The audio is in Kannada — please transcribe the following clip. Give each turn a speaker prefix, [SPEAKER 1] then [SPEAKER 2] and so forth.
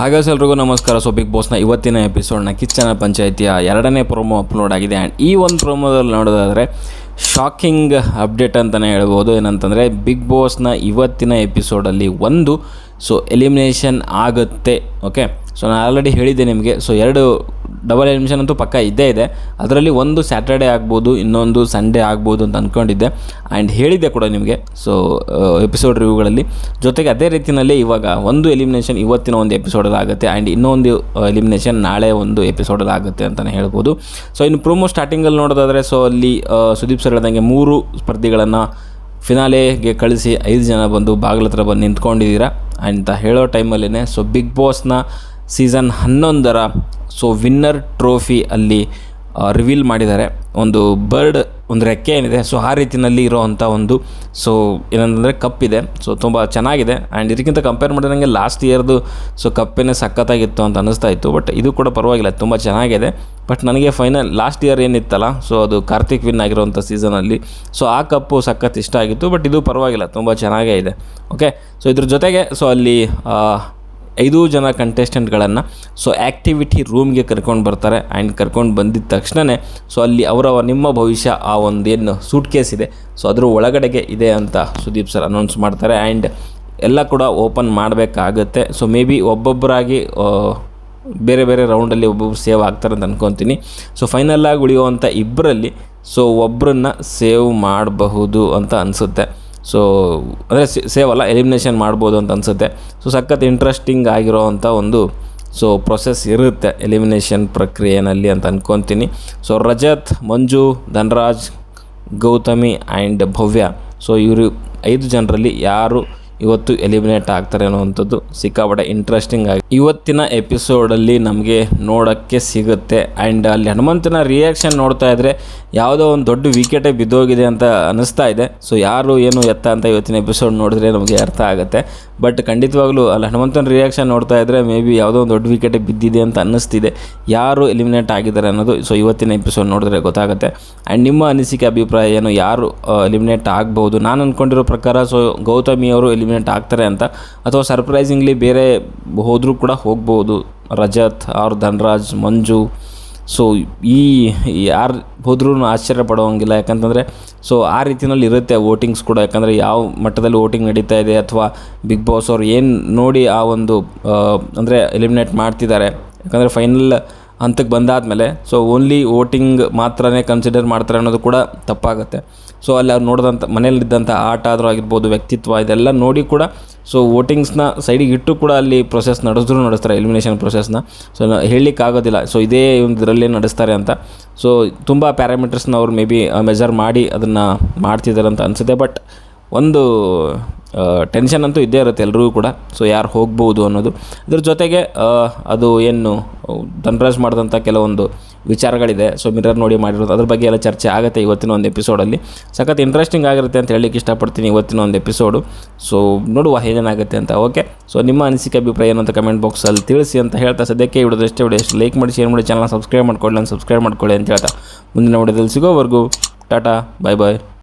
[SPEAKER 1] ಹಾಗಾಸ್ ಎಲ್ರಿಗೂ ನಮಸ್ಕಾರ. ಸೊ ಬಿಗ್ ಬಾಸ್ನ ಇವತ್ತಿನ ಎಪಿಸೋಡ್ನ ಕಿಚ್ಚನ ಪಂಚಾಯಿತಿಯ ಎರಡನೇ ಪ್ರೊಮೋ ಅಪ್ಲೋಡ್ ಆಗಿದೆ. ಆ್ಯಂಡ್ ಈ ಒಂದು ಪ್ರೊಮೋದಲ್ಲಿ ನೋಡೋದಾದರೆ ಶಾಕಿಂಗ್ ಅಪ್ಡೇಟ್ ಅಂತಲೇ ಹೇಳ್ಬೋದು. ಏನಂತಂದರೆ ಬಿಗ್ ಬಾಸ್ನ ಇವತ್ತಿನ ಎಪಿಸೋಡಲ್ಲಿ ಒಂದು ಸೊ ಎಲಿಮಿನೇಷನ್ ಆಗುತ್ತೆ ಓಕೆ ಸೊ ನಾನು ಆಲ್ರೆಡಿ ಹೇಳಿದ್ದೆ ನಿಮಗೆ. ಸೊ ಎರಡು ಡಬಲ್ ಎಲಿಮಿನೇಷನ್ ಅಂತೂ ಪಕ್ಕ ಇದ್ದೇ ಇದೆ. ಅದರಲ್ಲಿ ಒಂದು ಸ್ಯಾಟರ್ಡೆ ಆಗ್ಬೋದು, ಇನ್ನೊಂದು ಸಂಡೇ ಆಗ್ಬೋದು ಅಂತ ಅಂದ್ಕೊಂಡಿದ್ದೆ ಆ್ಯಂಡ್ ಹೇಳಿದ್ದೆ ಕೂಡ ನಿಮಗೆ. ಸೊ ಎಪಿಸೋಡ್ ರಿವ್ಯೂಗಳಲ್ಲಿ ಜೊತೆಗೆ ಅದೇ ರೀತಿಯಲ್ಲಿ ಇವಾಗ ಒಂದು ಎಲಿಮಿನೇಷನ್ ಇವತ್ತಿನ ಒಂದು ಎಪಿಸೋಡಲ್ಲಿ ಆಗುತ್ತೆ. ಆ್ಯಂಡ್ ಇನ್ನೊಂದು ಎಲಿಮಿನೇಷನ್ ನಾಳೆ ಒಂದು ಎಪಿಸೋಡಲ್ಲಿ ಆಗುತ್ತೆ ಅಂತಲೇ ಹೇಳ್ಬೋದು. ಸೊ ಇನ್ನು ಪ್ರೋಮೋ ಸ್ಟಾರ್ಟಿಂಗಲ್ಲಿ ನೋಡೋದಾದರೆ ಸೊ ಅಲ್ಲಿ ಸುದೀಪ್ ಸರ್ ಹೇಳ್ದಂಗೆ ಮೂರು ಸ್ಪರ್ಧಿಗಳನ್ನು ಫಿನಾಲೆಗೆ ಕಳಿಸಿ ಐದು ಜನ ಬಂದು ಬಾಗಿಲ ಹತ್ರ ಬಂದು ನಿಂತ್ಕೊಂಡಿದ್ದೀರಾ ಅಂತ ಹೇಳೋ ಟೈಮಲ್ಲೇ ಸೊ ಬಿಗ್ ಬಾಸ್ನ ಸೀಸನ್ ಹನ್ನೊಂದರ ಸೊ ವಿನ್ನರ್ ಟ್ರೋಫಿ ಅಲ್ಲಿ ರಿವೀಲ್ ಮಾಡಿದ್ದಾರೆ. ಒಂದು ಬರ್ಡ್ ಒಂದು ರೆಕ್ಕೆ ಏನಿದೆ, ಸೊ ಆ ರೀತಿಯಲ್ಲಿ ಇರೋವಂಥ ಒಂದು, ಸೊ ಏನಂತಂದರೆ ಕಪ್ ಇದೆ. ಸೊ ತುಂಬ ಚೆನ್ನಾಗಿದೆ. ಆ್ಯಂಡ್ ಇದಕ್ಕಿಂತ ಕಂಪೇರ್ ಮಾಡಿದ್ರೆ ನನಗೆ ಲಾಸ್ಟ್ ಇಯರ್ದು ಸೊ ಕಪ್ಪೇನೆ ಸಖತ್ತಾಗಿತ್ತು ಅಂತ ಅನ್ನಿಸ್ತಾ ಇತ್ತು. ಬಟ್ ಇದು ಕೂಡ ಪರವಾಗಿಲ್ಲ, ತುಂಬ ಚೆನ್ನಾಗಿದೆ. ಬಟ್ ನನಗೆ ಫೈನಲ್ ಲಾಸ್ಟ್ ಇಯರ್ ಏನಿತ್ತಲ್ಲ, ಸೊ ಅದು ಕಾರ್ತಿಕ್ ವಿನ್ ಆಗಿರುವಂಥ ಸೀಸನಲ್ಲಿ ಸೊ ಆ ಕಪ್ಪು ಸಖತ್ ಇಷ್ಟ ಆಗಿತ್ತು ಬಟ್ ಇದು ಪರವಾಗಿಲ್ಲ, ತುಂಬ ಚೆನ್ನಾಗೇ ಇದೆ. ಓಕೆ ಸೊ ಇದ್ರ ಜೊತೆಗೆ ಸೊ ಅಲ್ಲಿ ಐದು ಜನ ಕಂಟೆಸ್ಟೆಂಟ್ಗಳನ್ನು ಸೊ ಆ್ಯಕ್ಟಿವಿಟಿ ರೂಮ್ಗೆ ಕರ್ಕೊಂಡು ಬರ್ತಾರೆ ಆ್ಯಂಡ್ ಕರ್ಕೊಂಡು ಬಂದಿದ್ದ ತಕ್ಷಣವೇ ಸೊ ಅಲ್ಲಿ ಅವರ ನಿಮ್ಮ ಭವಿಷ್ಯ ಆ ಒಂದೇನು ಸೂಟ್ ಕೇಸ್ ಇದೆ ಸೊ ಅದರ ಒಳಗಡೆಗೆ ಇದೆ ಅಂತ ಸುದೀಪ್ ಸರ್ ಅನೌನ್ಸ್ ಮಾಡ್ತಾರೆ ಆ್ಯಂಡ್ ಎಲ್ಲ ಕೂಡ ಓಪನ್ ಮಾಡಬೇಕಾಗತ್ತೆ. ಸೊ ಮೇ ಬಿ ಒಬ್ಬೊಬ್ಬರಾಗಿ ಬೇರೆ ಬೇರೆ ರೌಂಡಲ್ಲಿ ಒಬ್ಬೊಬ್ರು ಸೇವ್ ಆಗ್ತಾರೆ ಅಂತ ಅನ್ಕೊತೀನಿ. ಸೊ ಫೈನಲಾಗಿ ಉಳಿಯುವಂಥ ಇಬ್ಬರಲ್ಲಿ ಸೊ ಒಬ್ಬರನ್ನ ಸೇವ್ ಮಾಡಬಹುದು ಅಂತ ಅನಿಸುತ್ತೆ. ಸೊ ಅಂದರೆ ಸೇವ್ ಅಲ್ಲ ಎಲಿಮಿನೇಷನ್ ಮಾಡ್ಬೋದು ಅಂತ ಅನಿಸುತ್ತೆ. ಸೊ ಸಖತ್ ಇಂಟ್ರೆಸ್ಟಿಂಗ್ ಆಗಿರೋ ಅಂಥ ಒಂದು ಸೊ ಪ್ರೊಸೆಸ್ ಇರುತ್ತೆ ಎಲಿಮಿನೇಷನ್ ಪ್ರಕ್ರಿಯೆಯಲ್ಲಿ ಅಂತ ಅಂದ್ಕೊತೀನಿ so Rajat, Manju, Dhanraj, Gautami and Bhavya. So ಇವರು ಐದು ಜನರಲ್ಲಿ ಯಾರು ಇವತ್ತು ಎಲಿಮಿನೇಟ್ ಆಗ್ತಾರೆ ಅನ್ನುವಂಥದ್ದು ಸಿಕ್ಕಾಪಟ್ಟೆ ಇಂಟ್ರೆಸ್ಟಿಂಗ್ ಆಗಿ. ಇವತ್ತಿನ ಎಪಿಸೋಡಲ್ಲಿ ನಮಗೆ ನೋಡೋಕ್ಕೆ ಸಿಗುತ್ತೆ. ಆ್ಯಂಡ್ ಅಲ್ಲಿ ಹನುಮಂತನ ರಿಯಾಕ್ಷನ್ ನೋಡ್ತಾ ಇದ್ದರೆ ಯಾವುದೋ ಒಂದು ದೊಡ್ಡ ವಿಕೆಟೇ ಬಿದ್ದೋಗಿದೆ ಅಂತ ಅನ್ನಿಸ್ತಾ ಇದೆ. ಸೊ ಯಾರು ಏನು ಎತ್ತ ಅಂತ ಇವತ್ತಿನ ಎಪಿಸೋಡ್ ನೋಡಿದ್ರೆ ನಮಗೆ ಅರ್ಥ ಆಗುತ್ತೆ. ಬಟ್ ಖಂಡಿತವಾಗ್ಲೂ ಅಲ್ಲಿ ಹನುಮಂತನ ರಿಯಾಕ್ಷನ್ ನೋಡ್ತಾ ಇದ್ದರೆ ಮೇ ಬಿ ಯಾವುದೋ ಒಂದು ದೊಡ್ಡ ವಿಕೆಟೇ ಬಿದ್ದಿದೆ ಅಂತ ಅನ್ನಿಸ್ತಿದೆ. ಯಾರು ಎಲಿಮಿನೇಟ್ ಆಗಿದ್ದಾರೆ ಅನ್ನೋದು ಸೊ ಇವತ್ತಿನ ಎಪಿಸೋಡ್ ನೋಡಿದ್ರೆ ಗೊತ್ತಾಗುತ್ತೆ. ಆ್ಯಂಡ್ ನಿಮ್ಮ ಅನಿಸಿಕೆ, ಅಭಿಪ್ರಾಯ ಏನು? ಯಾರು ಎಲಿಮಿನೇಟ್ ಆಗ್ಬೋದು? ನಾನು ಅಂದ್ಕೊಂಡಿರೋ ಪ್ರಕಾರ ಸೊ ಗೌತಮಿ ಅವರು ಎಲಿಮಿನೇಟ್ ಆಗ್ತಾರೆ ಅಂತ. ಅಥವಾ ಸರ್ಪ್ರೈಸಿಂಗ್ಲಿ ಬೇರೆ ಹೋದರೂ ಕೂಡ ಹೋಗ್ಬೋದು. ರಜತ್ ಅವ್ರ ಧನರಾಜ್, ಮಂಜು. ಸೊ ಈ ಯಾರು ಹೋದ್ರೂ ಆಶ್ಚರ್ಯ ಪಡೋಂಗಿಲ್ಲ ಯಾಕಂತಂದರೆ ಸೊ ಆ ರೀತಿಯಲ್ಲಿ ಇರುತ್ತೆ ವೋಟಿಂಗ್ಸ್ ಕೂಡ. ಯಾಕಂದರೆ, ಯಾವ ಮಟ್ಟದಲ್ಲಿ ವೋಟಿಂಗ್ ನಡೀತಾ ಇದೆ ಅಥವಾ ಬಿಗ್ ಬಾಸ್ ಅವ್ರು ಏನು ನೋಡಿ ಆ ಒಂದು ಅಂದರೆ ಎಲಿಮಿನೇಟ್ ಮಾಡ್ತಿದ್ದಾರೆ. ಯಾಕಂದರೆ ಫೈನಲ್ ಹಂತಕ್ಕೆ ಬಂದಾದಮೇಲೆ ಸೊ ಓನ್ಲಿ ವೋಟಿಂಗ್ ಮಾತ್ರನೇ ಕನ್ಸಿಡರ್ ಮಾಡ್ತಾರೆ ಅನ್ನೋದು ಕೂಡ ತಪ್ಪಾಗುತ್ತೆ. ಸೊ ಅಲ್ಲಿ ಅವ್ರು ನೋಡಿದಂಥ, ಮನೆಯಲ್ಲಿದ್ದಂಥ ಆಟ ಆದರೂ ಆಗಿರ್ಬೋದು, ವ್ಯಕ್ತಿತ್ವ ಇದೆಲ್ಲ ನೋಡಿ ಕೂಡ ಸೊ ವೋಟಿಂಗ್ಸ್ನ ಸೈಡಿಗೆ ಇಟ್ಟು ಕೂಡ ಅಲ್ಲಿ ಪ್ರೊಸೆಸ್ ನಡೆಸಿದ್ರು ನಡೆಸ್ತಾರೆ ಎಲಿಮಿನೇಷನ್ ಪ್ರೊಸೆಸ್ನ ಸೊ ಹೇಳಲಿಕ್ಕಾಗೋದಿಲ್ಲ ಸೊ ಇದೇ ಇದರಲ್ಲಿ ನಡೆಸ್ತಾರೆ ಅಂತ. ಸೊ ತುಂಬ ಪ್ಯಾರಾಮೀಟರ್ಸ್ನ ಅವ್ರು ಮೇ ಬಿ ಮೆಜರ್ ಮಾಡಿ ಅದನ್ನು ಮಾಡ್ತಿದ್ದಾರೆ ಅಂತ ಅನಿಸುತ್ತೆ. ಬಟ್ ಒಂದು ಟೆನ್ಷನ್ ಅಂತೂ ಇದ್ದೇ ಇರುತ್ತೆ ಎಲ್ರಿಗೂ ಕೂಡ. ಸೊ ಯಾರು ಹೋಗ್ಬೋದು ಅನ್ನೋದು. ಅದ್ರ ಜೊತೆಗೆ ಅದು ಏನು, ಧನರಾಜ್ ಮಾಡಿದಂಥ ಕೆಲವೊಂದು ವಿಚಾರಗಳಿದೆ. ಸೊ ಮಿರರ್ ನೋಡಿ ಮಾಡಿರೋದು. ಅದ್ರ ಬಗ್ಗೆ ಎಲ್ಲ ಚರ್ಚೆ ಆಗುತ್ತೆ ಇವತ್ತಿನ ಒಂದು ಎಪಿಸೋಡಲ್ಲಿ ಸಖತ್ ಇಂಟ್ರೆಸ್ಟಿಂಗ್ ಆಗಿರುತ್ತೆ ಅಂತ ಹೇಳಲಿಕ್ಕೆ ಇಷ್ಟಪಡ್ತೀನಿ ಇವತ್ತಿನ ಒಂದು ಎಪಿಸೋಡು ಸೊ ನೋಡುವ ಏನೇನಾಗುತ್ತೆ ಅಂತ. ಓಕೆ ಸೊ ನಿಮ್ಮ ಅನಿಸಿಕೆ, ಅಭಿಪ್ರಾಯ ಏನಂತ ಅಂತ ಕಮೆಂಟ್ ಬಾಕ್ಸಲ್ಲಿ ತಿಳಿಸಿ ಅಂತ ಹೇಳ್ತಾ ಸದ್ಯಕ್ಕೆ ವಿಡಿಯೋದು ಎಷ್ಟೇ ವಿಡಿಯೋ. ಎಷ್ಟು ಲೈಕ್ ಮಾಡಿ ಶೇರ್ ಮಾಡಿ ಚಾನಲ್ ಸಬ್ಸ್ಕ್ರೈಬ್ ಮಾಡ್ಕೊಳ್ಳಿ ನಾನು ಸಬ್ಸ್ಕ್ರೈಬ್ ಮಾಡ್ಕೊಳ್ಳಿ ಅಂತ ಹೇಳ್ತಾ. ಮುಂದಿನ ವಿಡಿಯೋದಲ್ಲಿ ಸಿಗೋವರೆಗೂ, ಟಾಟಾ ಬಾಯ್ ಬಾಯ್